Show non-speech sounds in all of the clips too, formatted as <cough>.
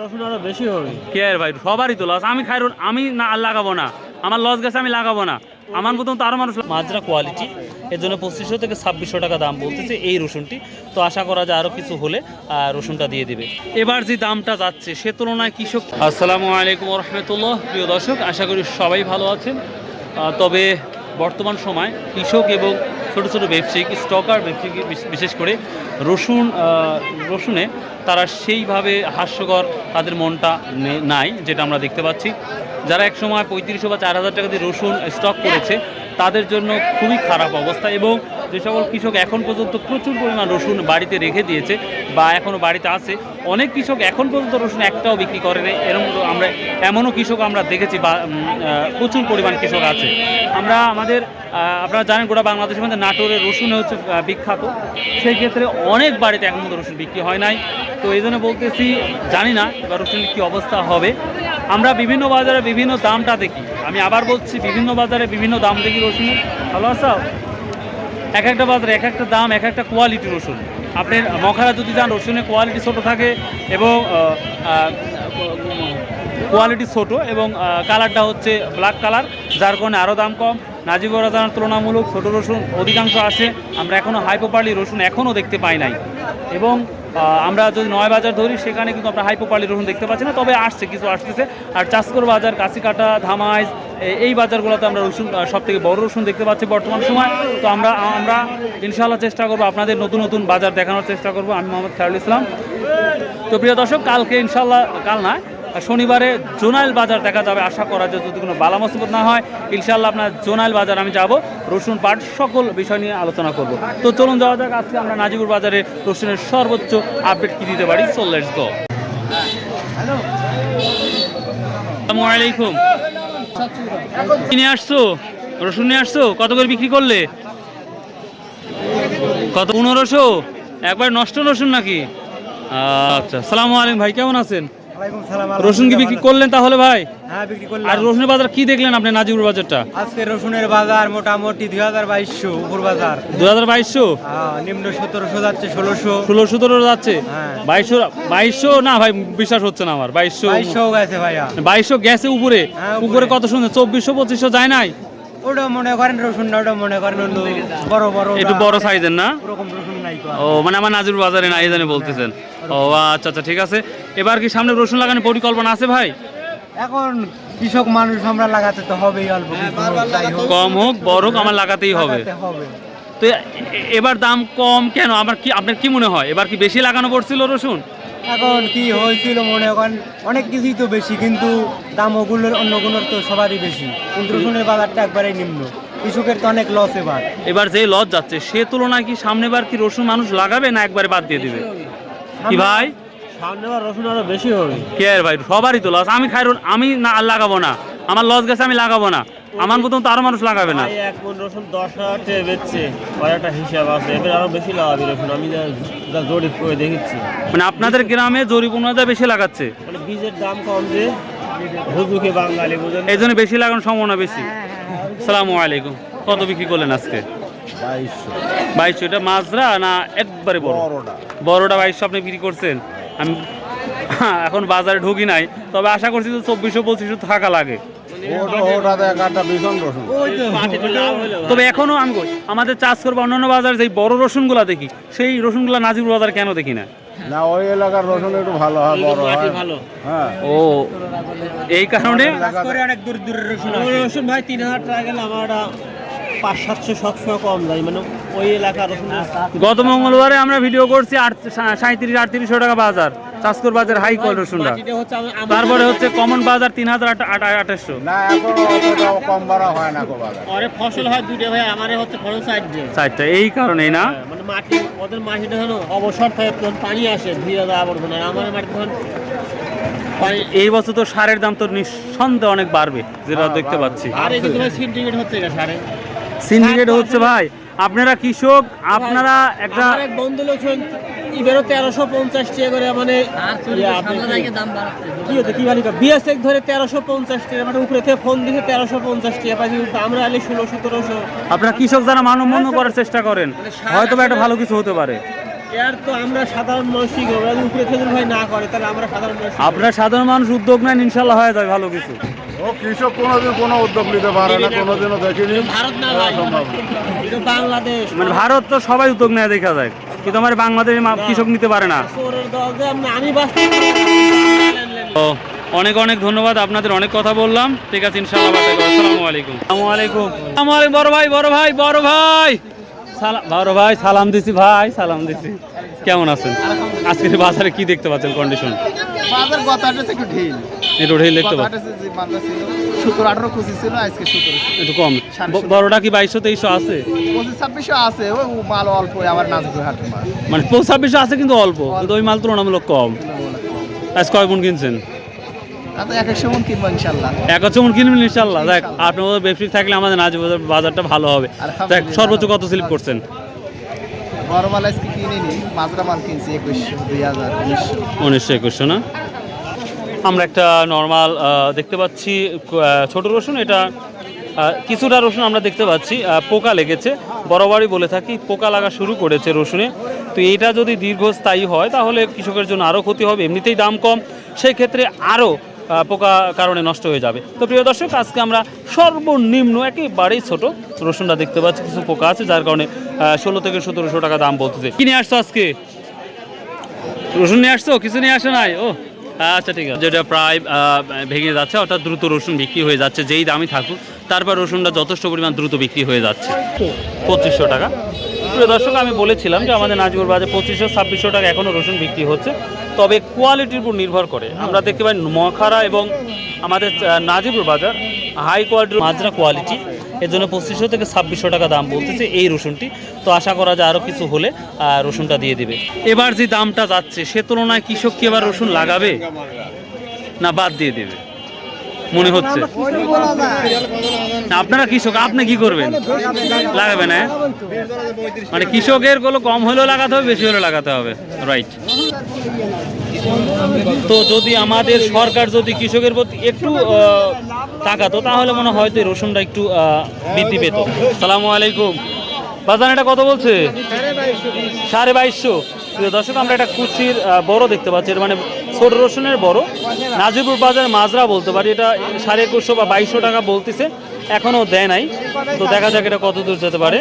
রসুন আরও বেশি হবে। কে আর ভাই সবারই তো লস আমি খাই আমি না লাগাবো না। আমার লস গেছে আমি লাগাবো না। আমার মতন তো আরও মানুষ মাজরা কোয়ালিটি এর জন্য পঁচিশশো থেকে ছাব্বিশশো টাকা দাম বলতেছে এই রসুনটি। তো আশা করা যায় আরও কিছু হলে রসুনটা দিয়ে দিবে। এবার যে দামটা যাচ্ছে সে তুলনায় কৃষক আসসালামু আলাইকুম রহমতুল্লাহ প্রিয় দর্শক আশা করি সবাই ভালো আছেন। তবে বর্তমান সময় কৃষক এবং ছোট ছোটো ব্যবসায়িক স্টকার ব্যবসায়িক বিশ- বিশেষ করে রসুন রসুনে তারা সেইভাবে হাস্যকর তাদের মনটা নাই, যেটা আমরা দেখতে পাচ্ছি। যারা এক সময় পঁয়ত্রিশশো বা চার হাজার টাকা দিয়ে রসুন স্টক করেছে, তাদের জন্য খুবই খারাপ অবস্থা এবং যে সকল কৃষক এখন পর্যন্ত প্রচুর পরিমাণ রসুন বাড়িতে রেখে দিয়েছে বা এখনও বাড়িতে আছে, অনেক কৃষক এখন পর্যন্ত রসুন একটাও বিক্রি করে নেই। এরকম আমরা, এমনও কৃষক আমরা দেখেছি বা প্রচুর পরিমাণ কৃষক আছে। আমরা আমাদের আপনারা জানেন গোটা বাংলাদেশের মধ্যে নাটোরের রসুন হচ্ছে বিখ্যাত। সেই ক্ষেত্রে অনেক বাড়িতে এখন মতো রসুন বিক্রি হয় নাই। তো এই জন্য বলতেছি, জানি না এবার রসুনের কী অবস্থা হবে। আমরা বিভিন্ন বাজারে বিভিন্ন দামটা দেখি। আমি আবার বলছি, বিভিন্ন বাজারে বিভিন্ন দাম দেখি রসুনের। ভালো আছো? এক একটা বাজারে এক একটা দাম, এক একটা কোয়ালিটি রসুন। আপনি মখারা যদি যান, রসুনের কোয়ালিটি ছোটো থাকে এবং কোয়ালিটি ছোটো এবং কালারটা হচ্ছে ব্ল্যাক কালার যার কারণে আরও দাম কম। নাজিবর রাজার তুলনামূলক ছোট রসুন অধিকাংশ আসে আমরা এখনও হাইপোপার্লি রসুন এখনও দেখতে পাই নাই। এবং আমরা যদি নয় বাজার ধরি, সেখানে কিন্তু আমরা হাইপোপার্লি রসুন দেখতে পাচ্ছি না। তবে আসছে, কিছু আসতেছে। আর চাষকর বাজার, কাশিকাটা, ধামাইজ এই বাজারগুলোতে আমরা রসুন সব থেকে বড় রসুন দেখতে পাচ্ছি বর্তমান সময়। তো আমরা আমরা ইনশাআল্লাহ চেষ্টা করব আপনাদের নতুন নতুন বাজার দেখানোর চেষ্টা করব। আমি মোহাম্মদ খায়রুল ইসলাম। তো প্রিয় দর্শক, কালকে ইনশাল্লাহ কাল না শনিবারে জোনাইল বাজার দেখা যাবে। আশা করা যায় যদি কোনো বালা মুসিবত না হয় ইনশাল্লাহ আপনার জোনাইল বাজার আমি যাব। রসুন পাট সকল বিষয় নিয়ে আলোচনা করব। তো চলুন যাওয়া যাক আজকে আমরা নাজিপুর বাজারে রসুনের সর্বোচ্চ আপডেট কি দিতে পারি? লেটস গো আসসালামু আলাইকুম। কি নিয়ে আসছো? রসুন নিয়ে আসছো? কত করে বিক্রি করলে? কত? পনেরোশো? একবার নষ্ট রসুন নাকি? আচ্ছা সালামু আলাইকুম ভাই কেমন আছেন? রসুন কি বিক্রি করলেন তাহলে ভাই? হ্যাঁ বিক্রি আর রসুনের বাজার কি দেখলেন আপনি নাজিবুর বাজারটা? আজকে রসুনের বাজার মোটামুটি দুই হাজার বাইশশো উপর বাজার। দু হাজার বাইশশো? হ্যাঁ, নিম্ন সতেরোশো যাচ্ছে ষোলোশো। ষোলো সতেরো যাচ্ছে? হ্যাঁ। বাইশশো বাইশশো? না ভাই বিশ্বাস হচ্ছে না আমার বাইশশো। বাইশশো গেছে ভাইয়া। বাইশশো গেছে উপরে? হ্যাঁ, উপরে। কত শুনছে চব্বিশশো পঁচিশশো যায় নাই? ওটা মনে করেন রসুন না ওটা মনে করেন বড় বড় একটু বড় সাইজের না? ওরকম রসুন। ও মানে আমার নাজির বাজারে না এই জানি বলতেছেন। ও আচ্ছা আচ্ছা ঠিক আছে। এবার কি সামনে রসুন লাগানোর পরিকল্পনা আছে ভাই? এখন কৃষক মানুষ আমরা লাগাতে তো হবেই অল্প হোক, কম হোক বড় হোক আমার লাগাতেই হবে। তো এবার দাম কম কেন? আমার কি আপনার কি মনে হয়? এবার কি বেশি লাগানো পড়ছিল রসুন? এখন কি হয়েছিল মনে করেন অনেক কিছুই তো বেশি কিন্তু দাম ওগুলোর অন্যগুলোর তো সবারই বেশি। কিন্তু রসুনের বাজারটা একবারেই নিম্ন। কৃষকের তো অনেক লস এবার। এবার যে লজ যাচ্ছে সে তুলনায় কি সামনেবার কি রসুন মানুষ লাগাবে না একবারে বাদ দিয়ে দিবে? কি ভাই? সামনে রসুন আরও বেশি হবে। কে আর ভাই সবারই তো লস আমি খাই আমি না আর লাগাবো না। আমার লস গেছে আমি লাগাবো না। আমার মতন তো আরও মানুষ লাগাবে না। এক মন রসুন দশ হাজার টাকা বেচছে। একটা হিসাব আছে। এবার আরও বেশি লাগাবি রসুন। আমি যা যা জরিপ করে দেখেছি। মানে আপনাদের গ্রামে জরিপ অনুযায়ী বেশি লাগাচ্ছে? মানে বীজের দাম কম যে হুজুকে বাঙালি বুঝেন এই জন্য বেশি লাগানোর সম্ভাবনা বেশি। সালামু আলাইকুম। কত বিক্রি করলেন আজকে? বাইশশো। এটা মাজরা না একবারে বড়? বড়টা। বাইশশো আপনি বিক্রি করছেন। আমি <laughs> এখন বাজারে ঢুকি নাই তবে আশা করছি যে চব্বিশশো পঁচিশশো থাকা লাগে। তবে এখনও আমি আমাদের চাষ করব অন্যান্য বাজার যে বড় রসুনগুলা দেখি সেই রসুনগুলা নাজির বাজার কেন দেখি না? না ওই এলাকার রসুন একটু ভালো হয় বড় হয়। ভালো। হ্যাঁ। ও এই কারণে? অনেক দূর দূরের রসুন ওই রসুন ভাই তিন হাজার টাকা গেলে আমার পাঁচ সাতশো সবসময় কম যায় মানে ওই এলাকার রসুন গত মঙ্গলবারে আমরা ভিডিও করছি আট সাঁত্রিশ আটত্রিশশো টাকা বাজার। বাজার হাই তারপরে হচ্ছে কমন বাজার তিন হাজার আঠাশশো কম বাড়া হয় না গো ফসল হয় দুইটা ভাই আমারে হচ্ছে ফসল সাইড এই কারণেই না? মানে মাটি ওদের মাটিটা হলো অবসর থাকে তখন পানি আসে আবর্জনা মাটি তখন এই বছর তো সারের দাম তো নিঃসন্দেহে অনেক বাড়বে যেটা দেখতে পাচ্ছি। আর এই সিন্ডিকেট হচ্ছে এটা সারে। সিন্ডিকেট হচ্ছে ভাই আপনারা কৃষক আপনারা একটা বন্ধু লোক শোন, এবারও তেরোশো পঞ্চাশ টাকা করে মানে কি- কি হচ্ছে কি বালিকা বিএসএক ধরে তেরোশো পঞ্চাশ টাকা মানে উপরে থেকে ফোন দিছে তেরোশো পঞ্চাশ টাকা পাইছি কিন্তু আমরা আলে ষোলো সতেরোশো। আপনারা কৃষক যারা মানব মন্য করার চেষ্টা করেন হয়তো বা একটা ভালো কিছু হতে পারে। এর তো আমরা সাধারণ মানুষ কি করব? উপরে থেকে ভাই না করে তাহলে আমরা সাধারণ মানুষ আপনার সাধারণ মানুষ উদ্যোগ নেন ইনশাল্লাহ হয়ে যায় ভালো কিছু। ও কৃষক কোনোদিন কোনো উদ্যোগ নিতে পারে না কোনোদিনও দেখিনি। ভারত না। এটা বাংলাদেশ। মানে ভারত তো সবাই উদ্যোগ নেয় দেখা যায়। কিন্তু আমার বাংলাদেশে মা- কৃষক নিতে পারে না। তো অনেক অনেক ধন্যবাদ আপনাদের অনেক কথা বললাম। ঠিক আছে ইনশাআল্লাহ। আসসালামু আলাইকুম আসসালামু আলাইকুম। আসসালামু আলাইকুম বড় ভাই বড় ভাই বড় ভাই। সালাম বড় ভাই সালাম দিছি ভাই সালাম দিছি। কেমন আছেন? আজকের বাজারে কি দেখতে পাচ্ছেন কন্ডিশন বাজার হাটে একটু ঢিল। দেখতে আঠারো ছিল আজকে একটু কম। বড়টা কি বাইশশো তেইশশো আছে? পঁচিশ আছে ওই মাল অল্প আবার মানে ছাব্বিশশো আছে কিন্তু অল্প কিন্তু ওই মাল তুলনামূলক কম। আজ কয় কিনছেন? এক একশো মন কিনবো ইনশাল্লাহ। এক হচ্ছে মন কিনবেন ইনশাল্লাহ। দেখ আপনার মতো ব্যবসায়িক থাকলে আমাদের নাচ বাজারটা ভালো হবে। দেখ সর্বোচ্চ কত স্লিপ করছেন? বড় মাল আজকে কিনে মাজরা মাল কিনছি একুশশো দুই হাজার উনিশশো। উনিশশো একুশশো না? আমরা একটা নর্মাল দেখতে পাচ্ছি ছোট রসুন, এটা কিছুটা রসুন আমরা দেখতে পাচ্ছি পোকা লেগেছে। বরাবরই বলে থাকি, পোকা লাগা শুরু করেছে রসুনে। তো এটা যদি দীর্ঘস্থায়ী হয়, তাহলে কৃষকের জন্য আরও ক্ষতি হবে, এমনিতেই দাম কম। সেই ক্ষেত্রে আরও পোকা কারণে নষ্ট হয়ে যাবে। তো প্রিয় দর্শক, আজকে আমরা সর্বনিম্ন, একেবারেই ছোট রসুনটা দেখতে পাচ্ছি। কিছু পোকা আছে, যার কারণে ষোলো থেকে সতেরোশো টাকা দাম বলতেছে। কিনে আসছো আজকে? রসুন নিয়ে আসছো? কিছু নিয়ে আসো নাই? ও আচ্ছা ঠিক আছে। যেটা প্রায় ভেঙে যাচ্ছে, অর্থাৎ দ্রুত রসুন বিক্রি হয়ে যাচ্ছে, যেই দামই থাকুক, তারপর রসুনটা যথেষ্ট পরিমাণ দ্রুত বিক্রি হয়ে যাচ্ছে। পঁচিশশো টাকা। প্রিয় দর্শক, আমি বলেছিলাম যে আমাদের নাজগুর বাজারে পঁচিশশো, ছাব্বিশশো টাকা এখনও রসুন বিক্রি হচ্ছে। তবে কোয়ালিটির উপর নির্ভর করে। আমরা দেখতে পাই মখারা এবং আমাদের নাজিপুর বাজার হাই কোয়ালিটির মাজরা কোয়ালিটি এর জন্য পঁচিশশো থেকে ছাব্বিশশো টাকা দাম বলতেছে এই রসুনটি। তো আশা করা যায় আরও কিছু হলে রসুনটা দিয়ে দিবে। এবার যে দামটা যাচ্ছে, সে তুলনায় কৃষক কি এবার রসুন লাগাবে? না, বাদ দিয়ে দেবে। মনে হচ্ছে। আপনারা কৃষক, আপনি কি করবেন? লাগাবেন হ্যাঁ? মানে কৃষকেরগুলো কম হলেও লাগাতে হবে, বেশি হলেও লাগাতে হবে। রাইট তো যদি আমাদের সরকার যদি কৃষকের প্রতি একটু তাকাতো, তাহলে মনে হয় এই রসুনটা একটু বৃদ্ধি পেত। সালামু আলাইকুম। বাজার এটা কত বলছে? সাড়ে বাইশশো। দর্শক, আমরা একটা কুচির বড় দেখতে পাচ্ছি। এর মানে ছোট রসুনের বড়। নাজিপুর বাজার মাজরা বলতে পারি। এটা সাড়ে একুশশো বা বাইশশো টাকা বলতেছে। এখনও দেয় নাই। তো দেখা যাক এটা কত দূর যেতে পারে।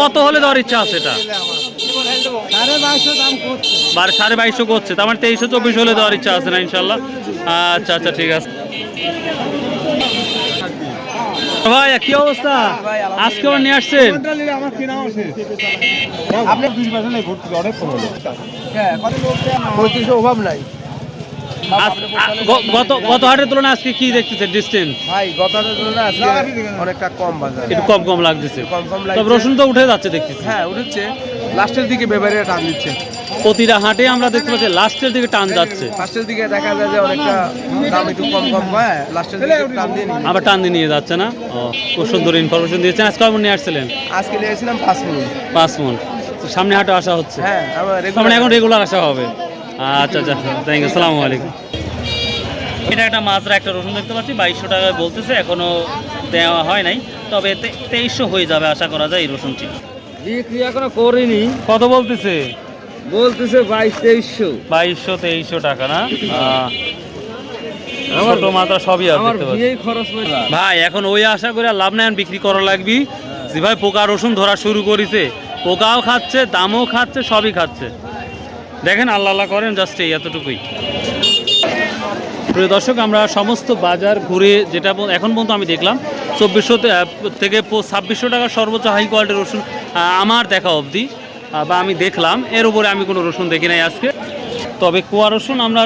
কত হলে দেওয়ার ইচ্ছা আছে এটা? বার সাড়ে বাইশশো করছে। তার মানে তেইশশো চব্বিশ হলে দেওয়ার ইচ্ছা আছে না ইনশাল্লাহ? আচ্ছা আচ্ছা ঠিক আছে। ভাই কি অবস্থা? আজকে আবার নিয়ে আসছেন? আপনি অনেক কম হলো। পঁয়ত্রিশশো অভাব নাই। গত গত হাটের তুলনায় আজকে কি দেখতেছে ডিস্টেন্স ভাই গত হাটের তুলনায় আজকে অনেকটা কম বাজার। একটু কম কম লাগতেছে। কম কম তবে রসুন তো উঠে যাচ্ছে দেখতেছি। হ্যাঁ উঠেছে। লাস্টের দিকে ব্যাপারে টান দিচ্ছে। প্রতিটা হাটে আমরা দেখতে পাচ্ছি লাস্টের দিকে টান যাচ্ছে। ফার্স্টের দিকে দেখা যায় যে অনেকটা দাম একটু কম কম হয়। লাস্টের দিকে টান দিয়ে আবার টান দিয়ে নিয়ে যাচ্ছে না? ও খুব সুন্দর ইনফরমেশন দিয়েছেন। আজকে কেমন নিয়ে আসছিলেন? আজকে নিয়েছিলাম পাঁচ মিনিট পাঁচ মন। সামনে হাটে আসা হচ্ছে। হ্যাঁ এখন রেগুলার আসা হবে। আচ্ছা আচ্ছা থ্যাংক ইউ আসসালামু আলাইকুম। এটা একটা মাজরা একটা রসুন দেখতে পাচ্ছি বাইশশো টাকায় বলতেছে এখনও দেওয়া হয় নাই তবে তেইশশো হয়ে যাবে আশা করা যায় এই রসুনটি। বিক্রি এখনও করিনি। কত বলতেছে? বলতেছে বাইশ তেইশশো। বাইশশো তেইশশো টাকা না? আহ, ছোট মাত্রা সবই ভাই এখন ওই আশা করে আর লাভ নাই আর বিক্রি করা লাগবি। যে ভাই পোকা রসুন ধরা শুরু করেছে। পোকাও খাচ্ছে দামও খাচ্ছে সবই খাচ্ছে। দেখেন আল্লাহ আল্লাহ করেন জাস্ট এই এতটুকুই। প্রিয় দর্শক, আমরা সমস্ত বাজার ঘুরে যেটা এখন পর্যন্ত আমি দেখলাম, চব্বিশশো থেকে ছাব্বিশশো টাকার সর্বোচ্চ হাই কোয়ালিটির রসুন আমার দেখা অবধি বা আমি দেখলাম। এর উপরে আমি কোনো রসুন দেখি নাই আজকে। তবে কোয়া রসুন আমরা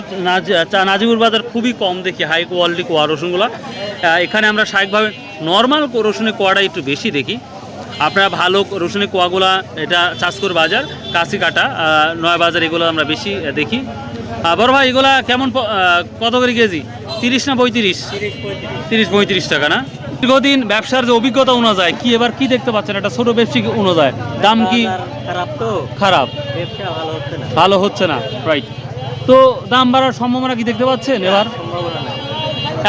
নাজিবুর বাজার খুবই কম দেখি হাই কোয়ালিটি কোয়া রসুনগুলো। এখানে আমরা স্বাভাবিকভাবে নর্মাল রসুনের কোয়াটা একটু বেশি দেখি। আপনারা ভালো রসুনের কোয়াগুলা এটা চাষকর বাজার কাশি কাটা নয় বাজার এগুলো আমরা বেশি দেখি। বড় ভাই এগুলা কেমন কত করে কেজি? তিরিশ না পঁয়ত্রিশ? তিরিশ পঁয়ত্রিশ টাকা না? দীর্ঘদিন ব্যবসার যে অভিজ্ঞতা অনুযায়ী কি এবার কি দেখতে পাচ্ছেন? একটা ছোট ব্যবসা অনুযায়ী দাম কি? খারাপ তো। খারাপ। ব্যবসা ভালো হচ্ছে না। ভালো হচ্ছে না রাইট তো দাম বাড়ার সম্ভাবনা কি দেখতে পাচ্ছেন এবার?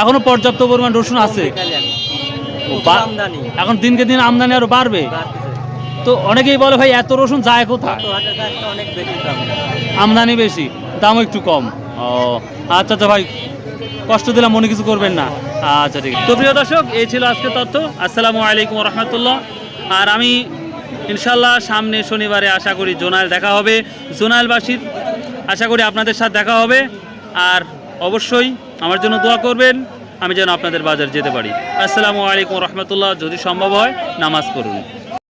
এখনও পর্যাপ্ত পরিমাণ রসুন আছে। এখন বা- আমদানি। এখন দিনকে দিন আমদানি আরও বাড়বে। তো অনেকেই বলে ভাই এত রসুন যায় কোথায়? আমদানি বেশি দামও একটু কম। ও আচ্ছা আচ্ছা ভাই কষ্ট দিলাম মনে কিছু করবেন না। আচ্ছা ঠিক আছে। তো প্রিয় দর্শক এই ছিল আজকে তথ্য। আসসালামু আলাইকুম রহমতুল্লাহ আর আমি ইনশাল্লাহ সামনে শনিবারে আশা করি জোনাইল দেখা হবে। জোনাইলবাসীর আশা করি আপনাদের সাথে দেখা হবে। আর অবশ্যই আমার জন্য দোয়া করবেন। আমি যেন আপনাদের বাজার যেতে পারি। আসসালামু আলাইকুম রহমতুল্লাহ। যদি সম্ভব হয় নামাজ পড়ুন।